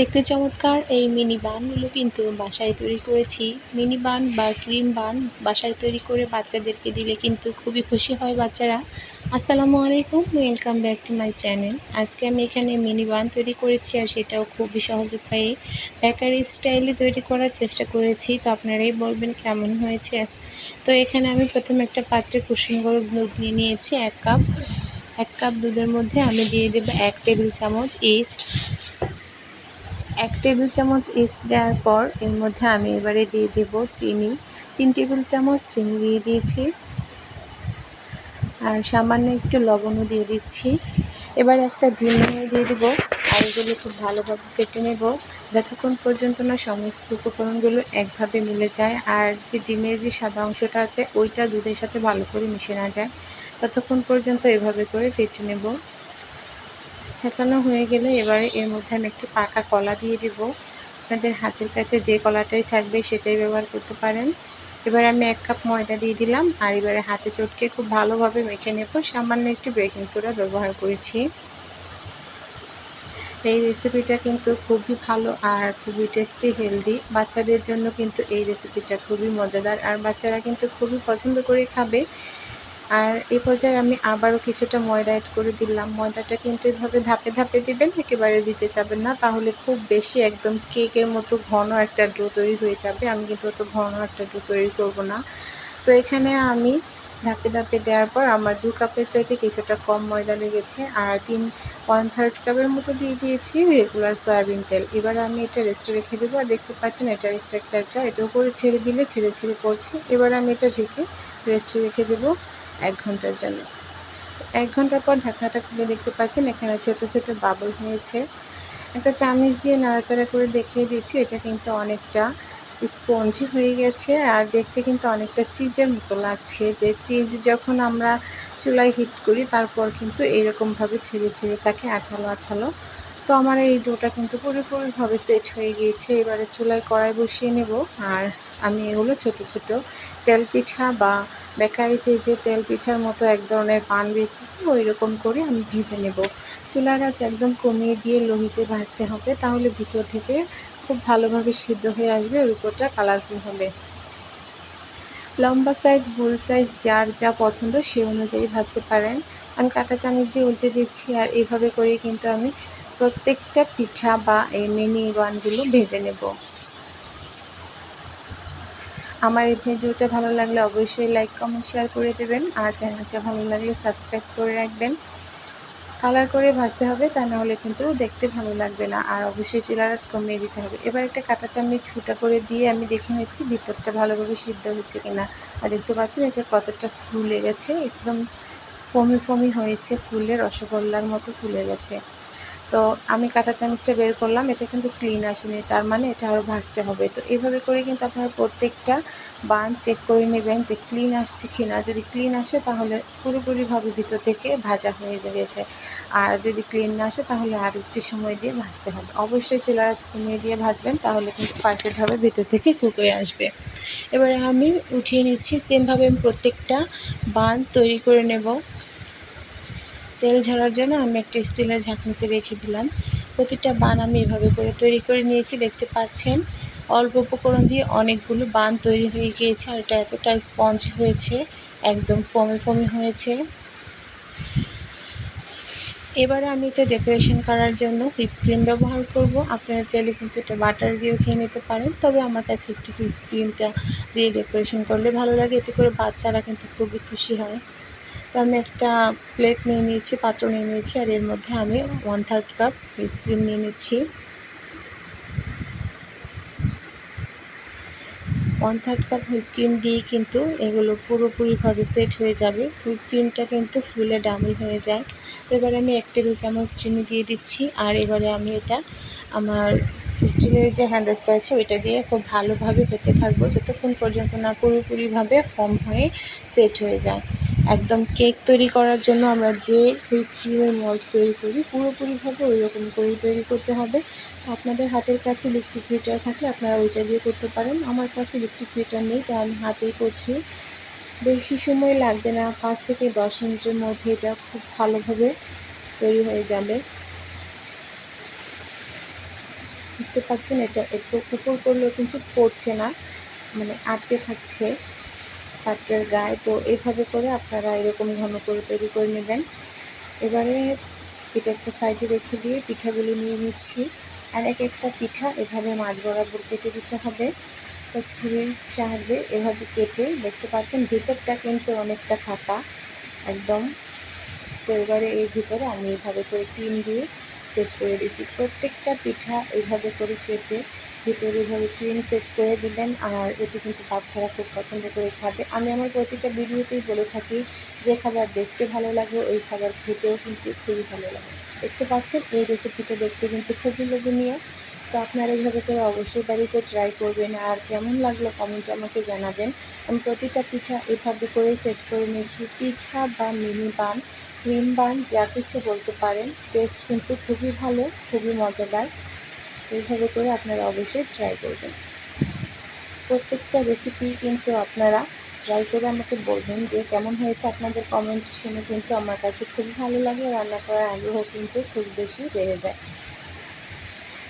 দেখতে চমৎকার, এই মিনি বানগুলো কিন্তু বাসায় তৈরি করেছি। মিনি বান বা ক্রিম বান বাসায় তৈরি করে বাচ্চাদেরকে দিলে কিন্তু খুবই খুশি হয় বাচ্চারা। আসসালামু আলাইকুম welcome back to my channel আজকে আমি এখানে মিনি বান তৈরি করেছি আর সেটাও খুবই সহজ উপায়ে। বেকারি স্টাইলে তৈরি করার চেষ্টা করেছি, তো আপনারাই বলবেন কেমন হয়েছে? তো এখানে আমি প্রথমে একটা পাত্রে কুসুম গরম দুধ নিয়ে নিয়েছি, এক কাপ। এক কাপ দুধের মধ্যে আমি দিয়ে দেবো এক টেবিল চামচ ইস্ট এক টেবিল চামচ ইস্ট দেওয়ার পর এর মধ্যে আমি এবারে দিয়ে দেব চিনি। তিন টেবিল চামচ চিনি দিয়ে দিয়েছি। আর সামান্য একটু লবণও দিয়ে দিচ্ছি। এবার একটা ডিম দিয়ে দেবো। আর এগুলো খুব ভালোভাবে ফেটে নেব। যতক্ষণ পর্যন্ত না সমস্ত উপকরণগুলো একভাবে মিলে যায় আর যে ডিমের যে সাদা অংশটা আছে, ওইটা দুধের সাথে ভালো করে মিশে না যায়, ততক্ষণ পর্যন্ত এভাবে করে ফেটে নেব। ফেটানো হয়ে গেলে এবারে এর মধ্যে আমি একটি পাকা কলা দিয়ে দেব। আপনাদের হাতের কাছে যে কলাটাই থাকবে সেটাই ব্যবহার করতে পারেন। এবার আমি এক কাপ ময়দা দিয়ে দিলাম আর এবারে হাতে চটকে খুব ভালোভাবে মেখে নেব। সামান্য একটু বেকিং সোডা ব্যবহার করেছি। এই রেসিপিটা কিন্তু খুবই ভালো আর খুবই টেস্টি, হেলদি। বাচ্চাদের জন্য কিন্তু এই রেসিপিটা খুবই মজাদার আর বাচ্চারা কিন্তু খুবই পছন্দ করে খাবে। আর এই পর্যায়ে আমি আবারও কিছুটা ময়দা অ্যাড করে দিলাম। ময়দাটা কিন্তু এভাবে ধাপে ধাপে দিবেন, একেবারে দিতে যাবেন না। তাহলে খুব বেশি একদম কেকের মতো ঘন একটা ডো তৈরি হয়ে যাবে। আমি কিন্তু অত ঘন একটা ডো তৈরি করব না। তো এখানে আমি ধাপে ধাপে দেওয়ার পর আমার দু কাপের চাইতে কিছুটা কম ময়দা লেগেছে আর তিন ওয়ান থার্ড কাপের মতো দিয়ে দিয়েছি রেগুলার সয়াবিন তেল। এবার আমি এটা রেস্টে রেখে দেবো। আর দেখতে পাচ্ছেন এটা রেস্টে চা এটা উপরে ছেড়ে দিলে ছেড়ে ছেড়ে পড়ছে। এবার আমি এটা ঢেকে রেস্টে রেখে দেবো। এক ঘণ্টার জন্য। এক ঘণ্টার পর ঢাকনাটা খুলে দেখতে পাচ্ছেন, এখানে ছোট ছোট বাবল হয়েছে। একটা চামিচ দিয়ে নাড়াচাড়া করে দেখিয়ে দিচ্ছি, এটা কিন্তু অনেকটা স্পঞ্জি হয়ে গেছে আর দেখতে কিন্তু অনেকটা চিজের মতো লাগছে। যে চিজ যখন আমরা চুলায় হিট করি, তারপর কিন্তু এইরকমভাবে ছেড়ে ছেড়ে তাকে আঠালো আঠালো তো আমার এই ডোটা কিন্তু পুরোপুরিভাবে সেট হয়ে গিয়েছে। এবারে চুলায় কড়াই বসিয়ে নেব। আর আমি এগুলো ছোট ছোট তেল পিঠা বা বেকারিতে যে তেল পিঠার মতো এক ধরনের পান বিক্রি ওই রকম করে আমি ভেজে নেব। চুলার আঁচ একদম কমিয়ে দিয়ে লোহিতে ভাজতে হবে, তাহলে ভিতর থেকে খুব ভালোভাবে সিদ্ধ হয়ে আসবে, ওর উপরটা কালারফুল হবে। লম্বা সাইজ গোল সাইজ যার যা পছন্দ সে অনুযায়ী ভাজতে পারেন। আমি কাঁটা চামচ দিয়ে উল্টে দিচ্ছি, আর এইভাবে করে কিন্তু আমি প্রত্যেকটা পিঠা বা এই মিনি ওয়ানগুলো ভেজে নেব। আমার এই ভিডিওটা ভালো লাগলে অবশ্যই লাইক কমেন্ট শেয়ার করে দেবেন আর চ্যানেলটা ভালো লাগলে সাবস্ক্রাইব করে রাখবেন। কালার করে ভাজতে হবে, তা নাহলে কিন্তু দেখতে ভালো লাগবে না। আর অবশ্যই চিলারাজ কমিয়ে দিতে হবে। এবার একটা কাঁটা চামচ ছুটা করে দিয়ে আমি দেখে নিচ্ছি ভিতরটা ভালোভাবে সিদ্ধ হচ্ছে কিনা। আর দেখতে পাচ্ছেন এটা কতটা ফুলে গেছে, একদম ফমি ফমি হয়েছে ফুলে রসগোল্লার মতো ফুলে গেছে। তো আমি কাঁটা চামচটা বের করলাম, এটা কিন্তু ক্লিন আসেনি, তার মানে এটা আরও ভাজতে হবে। তো এইভাবে করে কিন্তু আপনারা প্রত্যেকটা বান চেক করে নেবেন যে ক্লিন আসছে কি না যদি ক্লিন আসে তাহলে পুরোপুরিভাবে ভিতর থেকে ভাজা হয়ে গেছে। আর যদি ক্লিন না আসে তাহলে আর একটু সময় দিয়ে ভাজতে হবে। অবশ্যই চুলার আজ কমিয়ে দিয়ে ভাজবেন, তাহলে কিন্তু পারফেক্টভাবে ভিতর থেকে কুক হয়ে আসবে। এবারে আমি উঠিয়ে নিচ্ছি সেমভাবে আমি প্রত্যেকটা বান তৈরি করে নেব। তেল ঝরার জন্য আমি একটা স্টিলের ঝাঁকনিতে রেখে দিলাম। প্রতিটা বান আমি এভাবে করে তৈরি করে নিয়েছি, দেখতে পাচ্ছেন। অল্প উপকরণ দিয়ে অনেকগুলো বান তৈরি হয়ে গিয়েছে আর এটা এতটা স্পঞ্জ হয়েছে, একদম ফমি ফমি হয়েছে। এবারে আমি এটা ডেকোরেশন করার জন্য হুইপ ক্রিম ব্যবহার করব। আপনারা চাইলে কিন্তু এটা বাটার দিয়েও খেয়ে নিতে পারেন, তবে আমার কাছে একটু হুইপ ক্রিমটা দিয়ে ডেকোরেশন করলে ভালো লাগে, এতে করে বাচ্চারা কিন্তু খুবই খুশি হয়। তো আমি একটা প্লেট নিয়ে নিয়েছি, পাত্র নিয়ে নিয়েছি, আর এর মধ্যে আমি one third cup whip cream নিয়ে নিচ্ছি। One third cup whip cream দিয়ে কিন্তু এগুলো পুরোপুরিভাবে সেট হয়ে যাবে। হুইপ ক্রিমটা কিন্তু ফুলে ডাবল হয়ে যায়। তো এবারে আমি এক টেবিল চামচ চিনি দিয়ে দিচ্ছি, আর এবারে আমি এটা আমার স্টিলের যে হ্যান্ডেলসটা আছে, ওইটা দিয়ে খুব ভালোভাবে হতে থাকব। যতক্ষণ পর্যন্ত না পুরোপুরিভাবে ফর্ম হয়ে সেট হয়ে যায়। একদম কেক তৈরি করার জন্য আমরা যে হুইপ ক্রিমের মল্ট তৈরি করি, পুরোপুরিভাবে ওই রকম করেই তৈরি করতে হবে। আপনাদের হাতের কাছে ইলেকট্রিক বিটার থাকলে আপনারা ওইটা দিয়ে করতে পারেন। আমার কাছে ইলেকট্রিক বিটার নেই, তাই আমি হাতেই করছি। বেশি সময় লাগবে না, পাঁচ থেকে দশ মিনিটের মধ্যে এটা খুব ভালোভাবে তৈরি হয়ে যাবে। দেখতে পাচ্ছেন এটা একটু উপর করলেও কিন্তু পড়ছে না মানে আটকে থাকছে। পাত্রের গায়ে। তো এইভাবে করে আপনারা এরকম ঘন করে তৈরি করে নেবেন। এবারে পিঠে একটা সাইডে রেখে দিয়ে পিঠাগুলো নিয়ে নিচ্ছি। আর এক একটা পিঠা এভাবে মাছ বরাবর কেটে দিতে হবে। তো ছুরির সাহায্যে এভাবে কেটে দেখতে পাচ্ছেন ভিতরটা কিন্তু অনেকটা ফাঁকা একদম। তো এবারে এর ভিতরে আমি এভাবে করে ক্রিম দিয়ে সেট করে দিচ্ছি। প্রত্যেকটা পিঠা এইভাবে করে কেটে ভিতরে এইভাবে ক্রিম সেট করে দিবেন আর এতে কিন্তু বাচ্চারা খুব পছন্দ করে খাবে। আমি আমার প্রতিটা ভিডিওতেই বলে থাকি, যে খাবার দেখতে ভালো লাগে, ওই খাবার খেতেও কিন্তু খুবই ভালো লাগে। দেখতে পাচ্ছেন, এই রেসিপিটা দেখতে কিন্তু খুবই লোভনীয়। তো আপনারা এইভাবে করে অবশ্যই বাড়িতে ট্রাই করবেন আর কেমন লাগল কমেন্টে আমাকে জানাবেন। আমি প্রতিটা পিঠা এভাবে করে সেট করে নিয়েছি, পিঠা বা মিনি বান ক্রিম বান যা কিছু বলতে পারেন। টেস্ট কিন্তু খুবই ভালো, খুবই মজাদার। এইভাবে করে আপনারা অবশ্যই ট্রাই করবেন। প্রত্যেকটা রেসিপি কিন্তু আপনারা ট্রাই করে আমাকে বলবেন যে কেমন হয়েছে আপনাদের কমেন্ট শুনে কিন্তু আমার কাছে খুব ভালো লাগে, রান্না করার আগ্রহ কিন্তু খুব বেশি বেড়ে যায়।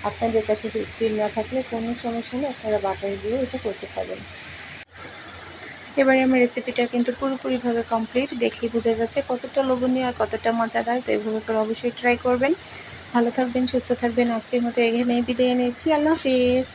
আপনাদের কাছে ক্রিম না থাকলে কোনো সমস্যা নেই, আপনারা বাটার দিয়ে এটা করতে পারবেন। এবারে আমার রেসিপিটা কিন্তু পুরোপুরিভাবে কমপ্লিট দেখেই বোঝা যাচ্ছে কতটা লোভনীয় আর কতটা মজাদার, তো এইভাবে করে অবশ্যই ট্রাই করবেন। ভালো থাকবেন সুস্থ থাকবেন। আজকের মতো এখানেই বিদায় নিয়েছি। আল্লাহ হাফিজ।